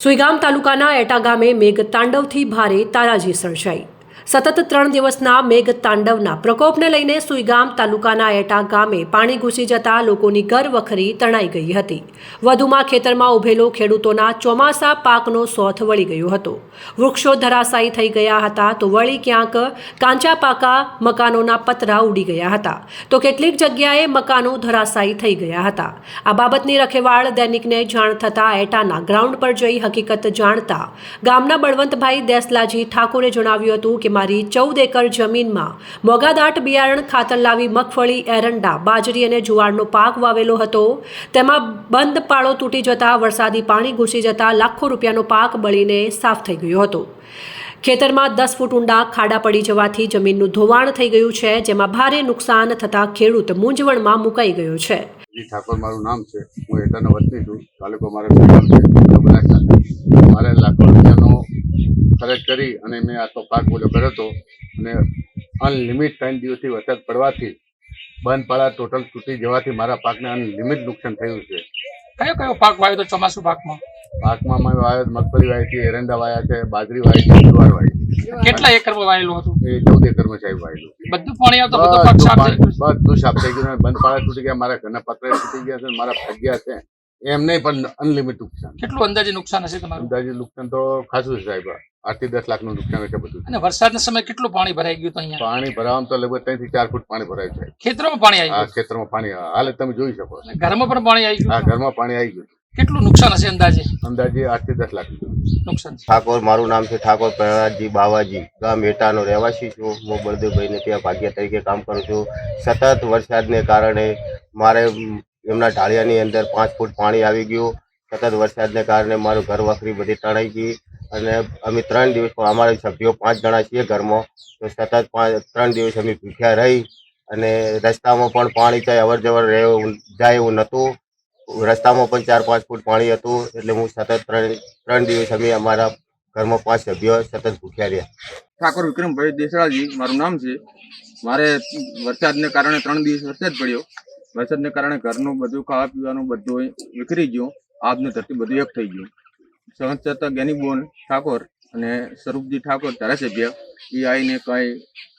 સુઈગામ તાલુકાના એટા ગામે મેઘ તાંડવથી ભારે તારાજી સર્જાઈ. સતત ત્રણ દિવસના મેઘ તાંડવના પ્રકોપને લઈને સુઈગામ તાલુકાના એટા ગામે પાણી ઘૂસી જતા લોકોની ઘરવખરી તણાઈ ગઈ હતી. વધુમાં ખેતરમાં ઉભેલો ખેડૂતોના ચોમાસા પાકનો સોથ વળી ગયો હતો. વૃક્ષો ધરાશાયી થઈ ગયા હતા તો વળી ક્યાંક કાંચા પાકા મકાનોના પતરા ઉડી ગયા હતા. તો કેટલીક જગ્યાએ મકાનો ધરાશાયી થઈ ગયા હતા. આ બાબતની રખેવાળ દૈનિકને જાણ થતાં એટાના ગ્રાઉન્ડ પર જઈ હકીકત જાણતા ગામના બળવંતભાઈ દેસલાજી ઠાકોરે જણાવ્યું હતું કે મારી ચૌદ એકર જમીનમાં મોગાદાટ બિયારણ ખાતર લાવી મગફળી, એરંડા, બાજરી અને જુવારનો પાક વાવેલો હતો. તેમાં બંધ પાળો તૂટી જતા વરસાદી પાણી ઘૂસી જતા લાખો રૂપિયાનો પાક બળીને સાફ થઈ ગયો હતો. ખેતરમાં દસ ફૂટ ઊંડા ખાડા પડી જવાથી જમીનનું ધોવાણ થઈ ગયું છે, જેમાં ભારે નુકસાન થતાં ખેડૂત મૂંઝવણમાં મુકાઈ ગયો છે. ઠાકોર, મારું નામ છે. હું એટાનો વતની છું. તાલુકો મારો છે. મારે લાખો રૂપિયાનો ખર્ચ કરી અને મેં આ તો પાક બોલ્યો કર્યો હતો અને અનલિમિટ ત્રણ દિવસથી વરસાદ પડવાથી બંધ પાળા ટોટલ તૂટી જવાથી મારા પાકને અનલિમિટ નુકસાન થયું છે. કયો કયો પાક વાવ્યો તો ચોમાસું પાકમાં? પાકમાં મેં વાવ્યો મગફળી વાવી છે એરંડા વાયા છે બાજરી વાવી છે જુવાર વાવી. કેટલા એકરમાં વાયેલું હતું? એ ચૌદ એકરમાં સાહેબ વાયેલું. બધું પાણી આવતો બધું પાક સાફ થઈ ગયું બધું સાફ થઈ ગયું બંધ પાળા તૂટી ગયા મારા ઘરના પતરા તૂટી ગયા છે મારા ભાગ્યા છે. એમ નહીં પણ અનલિમિટ નુકસાન. કેટલું અંદાજે નુકસાન હશે તમારું? અંદાજે નુકસાન તો ખાસું છે સાહેબ. આઠથી દસ લાખનું નુકસાન એટલે બધું. અને વરસાદના સમયે કેટલું પાણી ભરાઈ ગયું તો અહીંયા? પાણી ભરાવામાં તો લગભગ ત્રણથી ચાર ફૂટ પાણી ભરાય છે. ખેતરોમાં પાણી આવી આ ગયું? ખેતરમાં પાણી હાલે તમે જોઈ શકો. અને ઘરમાં પણ પાણી આવી ગયું? હા ઘરમાં પાણી આવી ગયું. કેટલું નુકસાન હશે અંદાજે? અંદાજે આઠથી દસ લાખ. નુકસાન ઠાકોર મારું નામ છે ઠાકોર પ્રહલાદજી બાવાજી. ગામ એટાનો રહેવાસી છું. હું બળદેવભાઈને ત્યાં ભાગ્ય તરીકે કામ કરું છું. સતત વરસાદને કારણે મારે એમના ઢાળિયાની અંદર પાંચ ફૂટ પાણી આવી ગયું. સતત વરસાદને કારણે મારું ઘર વખરી બધી તણાઈ ગઈ અને અમે ત્રણ દિવસ અમારા સભ્યો પાંચ જણા છીએ ઘરમાં. તો સતત પાંચ, ત્રણ દિવસ અમે ભૂખ્યા રહી અને રસ્તામાં પણ પાણી કંઈ અવર જવર જાય એવું નહોતું. રસ્તામાં પણ ચાર, પાંચ ફૂટ પાણી હતું એટલે હું સતત ત્રણ ત્રણ દિવસ અમે અમારા ઘરમાં પાંચ સભ્યો સતત ભૂખ્યા રહ્યા. ઠાકોર વિક્રમભાઈ દેસરાજી, મારું નામ છે. મારે વરસાદને કારણે ત્રણ દિવસ વરસાદ પડ્યો. વરસાદને કારણે ઘરનું બધું ખાવા પીવાનું બધું વિખરી ગયું. આબને ધરતી બધું એક થઈ ગયું. સંસ્થા જ્ઞાનીબોન ઠાકોર અને સ્વરૂપજી ઠાકોર ધારાસભ્ય એ આવીને કઈ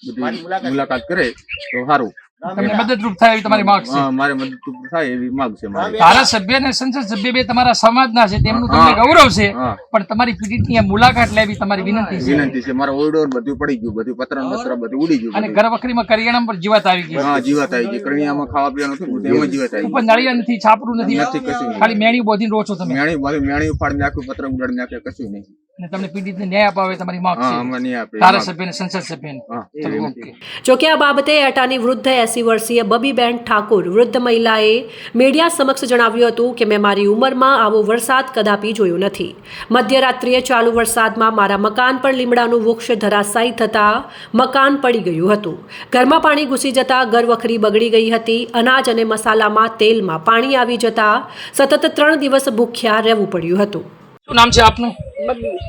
બધી મુલાકાત કરે તો સારું. તમને મદદરૂપ થાય એવી તમારી માંગ છે. મારે મદદરૂપ થાય એવી માંગ છે ધારાસભ્ય અને સંસદ સભ્ય બે તમારા સમાજના છે તેમનું તમને ગૌરવ છે પણ તમારી પીડિતની મુલાકાત લેવી તમારી વિનંતી છે. વિનંતી છે. મારો ઓરડોર બધું પડી ગયું બધું પતરા પતરા બધું ઉડી ગયું અને ઘરવખરીમાં કરિયાણા પર જીવાત આવી ગઈ. હા જીવાત આવી ગઈ. કરણિયામાં ખાવા પીવાનું હતું એમાં જીવાત આવી ઉપર નળિયા નથી છાપરું નથી. નથી કશું ખાલી મેણી બોધીને રહો છો તમે. મેણી મેણી ઉપાડી નાખ્યું પત્ર ઉડાડી નાખ્યા કશું નહીં. તમને પીડિતને ન્યાય અપાવે તમારી માંગ છે. અમે નહીં આપે ધારાસભ્ય અને સંસદ સભ્યને હા ચલો, ઓકે. જોકે આ બાબતે એટાની વૃદ્ધ એસી વર્ષીય બબીબેન ઠાકોર વૃદ્ધ મહિલાએ મીડિયા સમક્ષ જણાવ્યું હતું કે મેં મારી ઉંમરમાં આવો વરસાદ કદાપી જોયો નથી. મધ્યરાત્રિએ ચાલુ વરસાદમાં મારા મકાન પર લીમડાનું વૃક્ષ ધરાશાયી થતાં મકાન પડી ગયું હતું. ઘરમાં પાણી ઘૂસી જતા ઘરવખરી બગડી ગઈ હતી. અનાજ અને મસાલામાં તેલમાં પાણી આવી જતા સતત ત્રણ દિવસ ભૂખ્યા રહેવું પડ્યું હતું. શું નામ છે આપનું? બબલી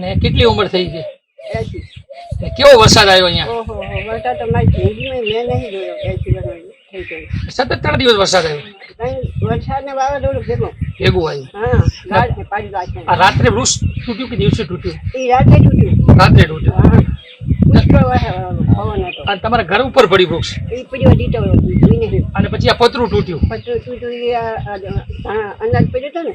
ને કેટલી ઉંમર થઈ ને કેવો વરસાદ આવ્યો અહીંયા? ઓહો વરસાદ તો મારી જિંદગીમાં મેં નહીં જોયો એસી વર્ષ થઈ ગયો. સતત ત્રણ દિવસ વરસાદ આવ્યો? કઈ વરસાદ ને વાવાઝોડું ભેગું. ભેગું આવ્યું હા રાત્રે વૃક્ષ તૂટ્યું કે દિવસે તૂટ્યું? એ રાતે તૂટ્યું. રાત્રે તૂટ્યું. અને તમારા ઘર ઉપર પડી વૃક્ષ? અને પછી આ પતરું તૂટ્યું? પતરું તૂટ્યું અનાજ પડ્યું હતું ને.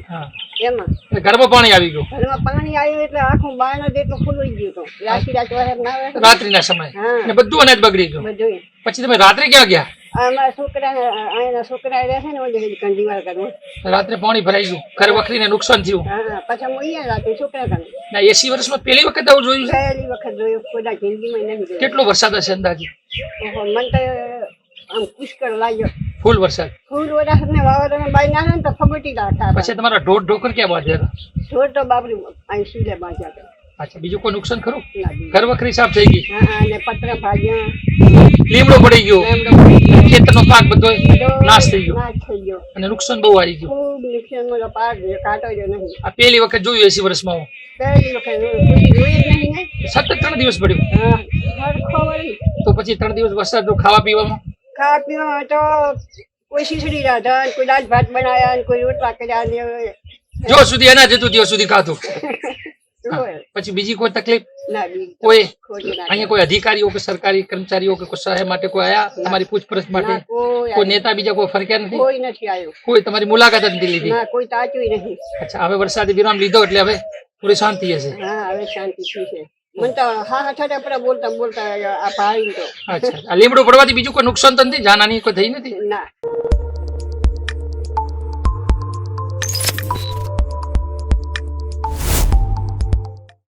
એમાં. ઘરમાં પાણી આવી ગયું. ઘરમાં પાણી આવ્યું એટલે આખું બારનો જેટલું ખુલ્લું ગયું હતું રાતી રાત વહેર ના આવે રાત્રિના સમય. ને બધું અનાજ બગડી ગયું. બધું પછી તમે રાત્રે ક્યાં ગયા? અમારા છોકરા અહીંના છોકરા રહે છે ને ઓલી કંદીવાળ કરવા રાત્રે પાણી ભરાઈ ગયું. ઘર વખરીને નુકસાન થયું. પછી હું અહીંયા રાતે છોકરા કરે ના એસી વર્ષમાં પહેલી વખત આવું જોયું પહેલી વખત જોયું. જિંદગીમાં નહીં કેટલો વરસાદ હશે અંદાજે? મને તો આમ પુષ્કળ લાગ્યો. ફૂલ વરસાદ. ફૂલ વરસાદ ને વાવાઝોડા બાઈ ના ને તો ફબટી રાખા પછી તમારા ઢોર ઢોકર ક્યાં બાંધ્યા હતા? ઢોર તો બાબરી અહીં સીલે બાંધ્યા હતા. અચ્છા બીજું કોઈ નુકસાન ખરું? ઘર વખરી સાફ થઈ ગઈ? હા અને પત્ર ભાગ્યા. લીમડો પડી ગયો. ખેતરનો પાક બધો નાશ થઈ ગયો. ગયો. અને નુકસાન બહુ આવી ગયું. ખૂબ નુકસાન મને પાક કાટો જ નહીં. આ પહેલી વખત જોયું એસી વર્ષમાં હું. પહેલી વખત જોયું. જ નહીં સતત ત્રણ દિવસ પડ્યું. હા તો પછી ત્રણ દિવસ વરસાદ ખાવા પીવામાં? ખાવા પીવામાં તો કોઈ શીશડી રાધા કોઈ દાળ ભાત બનાયા ને કોઈ રોટલા કર્યા ને જો સુધી એના જતું ત્યાં સુધી ખાતું પછી બીજી કોઈ તકલીફ? કોઈ? અહીંયા કોઈ અધિકારીઓ કે સરકારી કર્મચારીઓ કે કોઈ સહાય માટે કોઈ આયા? તમારી પૂછપરછ માટે? કોઈ નેતા બીજા કોઈ ફરક્યા નથી? કોઈ નથી આવ્યો કોઈ તમારી મુલાકાત જ નથી લીધી? કોઈ તાચ્યું નથી અચ્છા હવે વરસાદી વિરામ લીધો એટલે હવે પૂરી શાંતિ હશે. હા હવે શાંતિ છે. મને તો હા હા છતાં બોલતા બોલતા આ પાડી તો. અચ્છા. આ પડવાથી બીજું કોઈ નુકસાન તો નથી? જાનહાની કોઈ થઈ નથી? ના.